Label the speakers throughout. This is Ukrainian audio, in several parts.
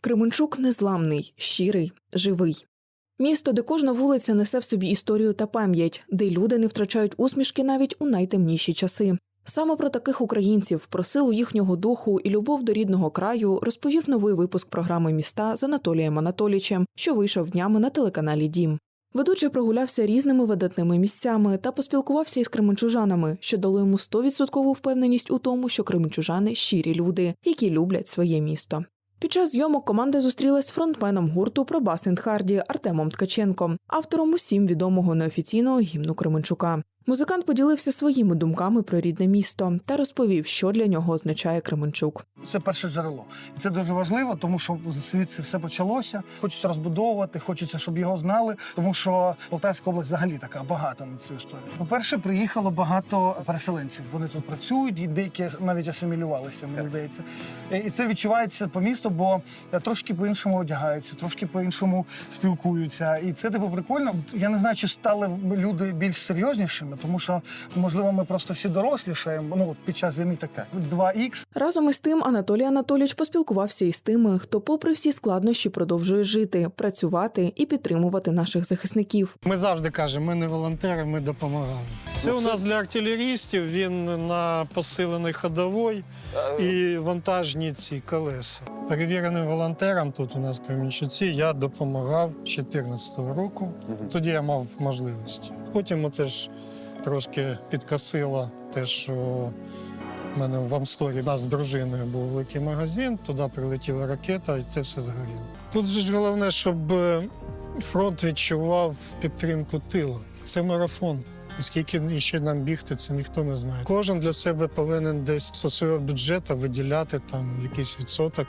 Speaker 1: Кременчук незламний, щирий, живий. Місто, де кожна вулиця несе в собі історію та пам'ять, де люди не втрачають усмішки навіть у найтемніші часи. Саме про таких українців, про силу їхнього духу і любов до рідного краю розповів новий випуск програми міста з Анатолієм Анатолічем, що вийшов днями на телеканалі Дім. Ведучий прогулявся різними видатними місцями та поспілкувався із кременчужанами, що дали йому 100% впевненість у тому, що кременчужани щирі люди, які люблять своє місто. Під час зйомок команда зустрілась з фронтменом гурту Пробас енд Харді Артемом Ткаченком, автором усім відомого неофіційного гімну Кременчука. Музикант поділився своїми думками про рідне місто та розповів, що для нього означає Кременчук.
Speaker 2: Це перше джерело. І це дуже важливо, тому що звідси все почалося. Хочеться розбудовувати, хочеться, щоб його знали, тому що Полтавська область взагалі така багата на цю історію. По-перше, приїхало багато переселенців. Вони тут працюють, і деякі навіть асимілювалися, мені здається. І це відчувається по місту, бо трошки по-іншому одягаються, трошки по-іншому спілкуються. І це типу прикольно. Я не знаю, чи стали люди більш серйознішими, тому що можливо ми просто всі дорослішаємо. Ну під час війни таке 2х.
Speaker 1: Разом із тим Анатолій Анатолійович поспілкувався із тими, хто, попри всі складнощі, продовжує жити, працювати і підтримувати наших захисників.
Speaker 3: Ми завжди кажемо, ми не волонтери, ми допомагаємо. Це у нас для артилерістів. Він на посилений ходовий і вантажні ці колеса. Перевіреним волонтерам тут у нас в Кремінчуці я допомагав 2014 року. Тоді я мав можливості. Потім оце ж трошки підкосило те, що в мене в Амсторі нас з дружиною був великий магазин, туди прилетіла ракета, і це все згоріло. Тут ж головне, щоб е, фронт відчував підтримку тилу. Це марафон. Скільки ще нам бігти, це ніхто не знає. Кожен для себе повинен десь зі свого бюджету виділяти там якийсь відсоток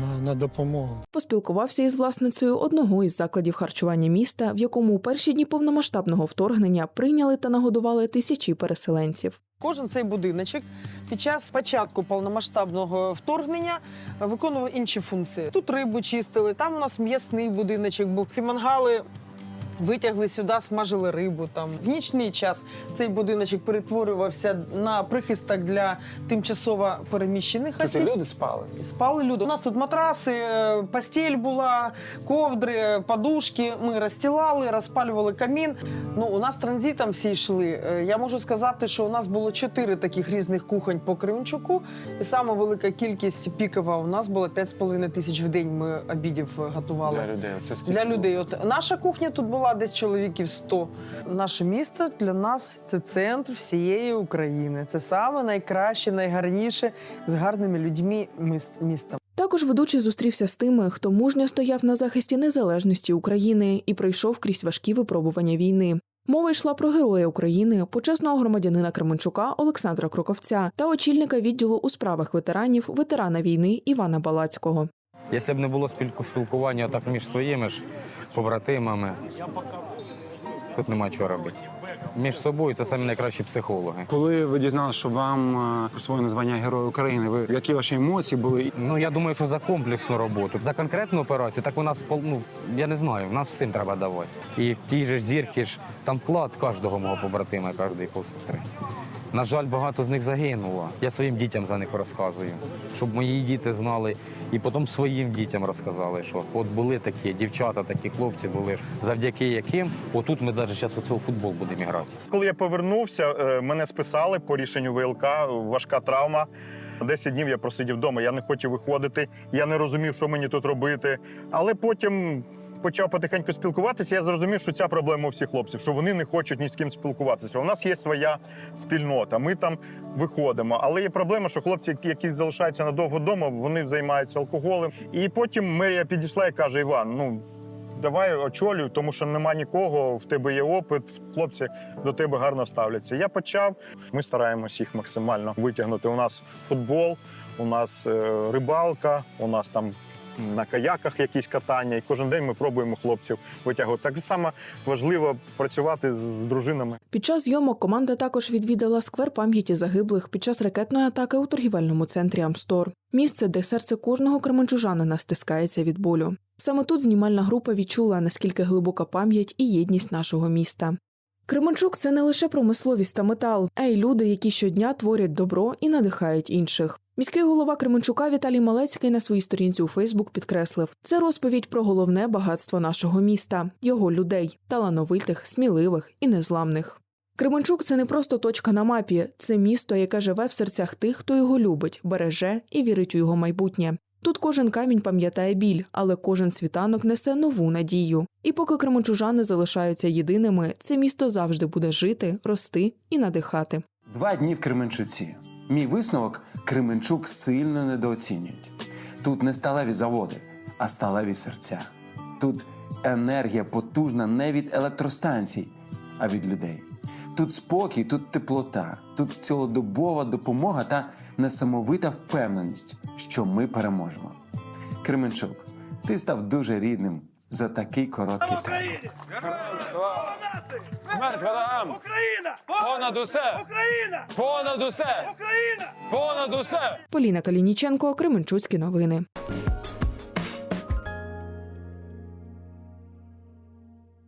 Speaker 3: на, на допомогу.
Speaker 1: Поспілкувався із власницею одного із закладів харчування міста, в якому у перші дні повномасштабного вторгнення прийняли та нагодували тисячі переселенців.
Speaker 4: Кожен цей будиночок під час початку повномасштабного вторгнення виконував інші функції. Тут рибу чистили, там у нас м'ясний будиночок був. І мангали витягли сюди, смажили рибу. Там в нічний час цей будиночок перетворювався на прихисток для тимчасово переміщених
Speaker 5: Тут
Speaker 4: осіб.
Speaker 5: люди спали.
Speaker 4: Спали люди. У нас тут матраси, е, постіль була, ковдри, подушки. Ми розстілали, розпалювали камін. Ну, у нас транзитом всі йшли. Е, Я можу сказати, що у нас було чотири таких різних кухонь по Кременчуку. І сама велика кількість пікова у нас була 5,5 тисяч в день. Ми обідів е, готували.
Speaker 5: Для людей. Стільки
Speaker 4: Для людей, от наша кухня тут була десь чоловіків 100. Наше місто для нас це центр всієї України. Це саме найкраще, найгарніше з гарними людьми міст- міста.
Speaker 1: Також ведучий зустрівся з тими, хто мужньо стояв на захисті незалежності України і пройшов крізь важкі випробування війни. Мова йшла про героя України, почесного громадянина Кременчука Олександра Кроковця та очільника відділу у справах ветеранів, ветерана війни Івана Балацького.
Speaker 6: Якщо б не було спілку- спілкування так між своїми ж побратимами, тут нема чого робити. Між собою це самі найкращі психологи.
Speaker 7: Коли ви дізналися, що вам е, присвоєно звання Героя України, ви які ваші емоції були?
Speaker 6: Ну я думаю, що за комплексну роботу, за конкретну операцію, так у нас ну, я не знаю, у нас всім треба давати. І в тій же ж зірки ж там вклад кожного мого побратима, кожної посестри. На жаль, багато з них загинуло. Я своїм дітям за них розказую, щоб мої діти знали, і потім своїм дітям розказали, що от були такі дівчата, такі хлопці були, завдяки яким отут ми навіть зараз у цього футбол будемо грати.
Speaker 8: Коли я повернувся, е, мене списали по рішенню ВЛК, важка травма. 10 днів я просидів вдома, я не хотів виходити, я не розумів, що мені тут робити. Але потім почав потихеньку спілкуватися. Я зрозумів, що ця проблема у всіх хлопців, що вони не хочуть ні з ким спілкуватися. У нас є своя спільнота, ми там виходимо. Але є проблема, що хлопці, які залишаються надовго вдома, вони займаються алкоголем. І потім мерія підійшла і каже: Іван, ну. Давай очолюй, тому що нема нікого, в тебе є опит, хлопці до тебе гарно ставляться. Я почав. Ми стараємось їх максимально витягнути. У нас футбол, у нас е, рибалка, у нас там на каяках якісь катання, і кожен день ми пробуємо хлопців витягувати. Так само важливо працювати з, дружинами.
Speaker 1: Під час зйомок команда також відвідала сквер пам'яті загиблих під час ракетної атаки у торгівельному центрі Амстор. Місце, де серце кожного кременчужанина стискається від болю. Саме тут знімальна група відчула, наскільки глибока пам'ять і єдність нашого міста. Кременчук це не лише промисловість та метал, а й люди, які щодня творять добро і надихають інших. Міський голова Кременчука Віталій Малецький на своїй сторінці у Фейсбук підкреслив: це розповідь про головне багатство нашого міста, його людей, талановитих, сміливих і незламних. Кременчук це не просто точка на мапі, це місто, яке живе в серцях тих, хто його любить, береже і вірить у його майбутнє. Тут кожен камінь пам'ятає біль, але кожен світанок несе нову надію. І поки кременчужани залишаються єдиними, це місто завжди буде жити, рости і надихати.
Speaker 5: Два дні в Кременчуці. Мій висновок Кременчук сильно недооцінюють. Тут не сталеві заводи, а сталеві серця. Тут енергія потужна не від електростанцій, а від людей. Тут спокій, тут теплота, тут цілодобова допомога та несамовита впевненість, що ми переможемо. Кременчук, ти став дуже рідним за такий короткий термін.
Speaker 9: Смерть ворогам! Україна! Понад усе! Україна! Понад усе! Україна! Понад усе!
Speaker 1: Поліна Калініченко, Кременчуцькі новини.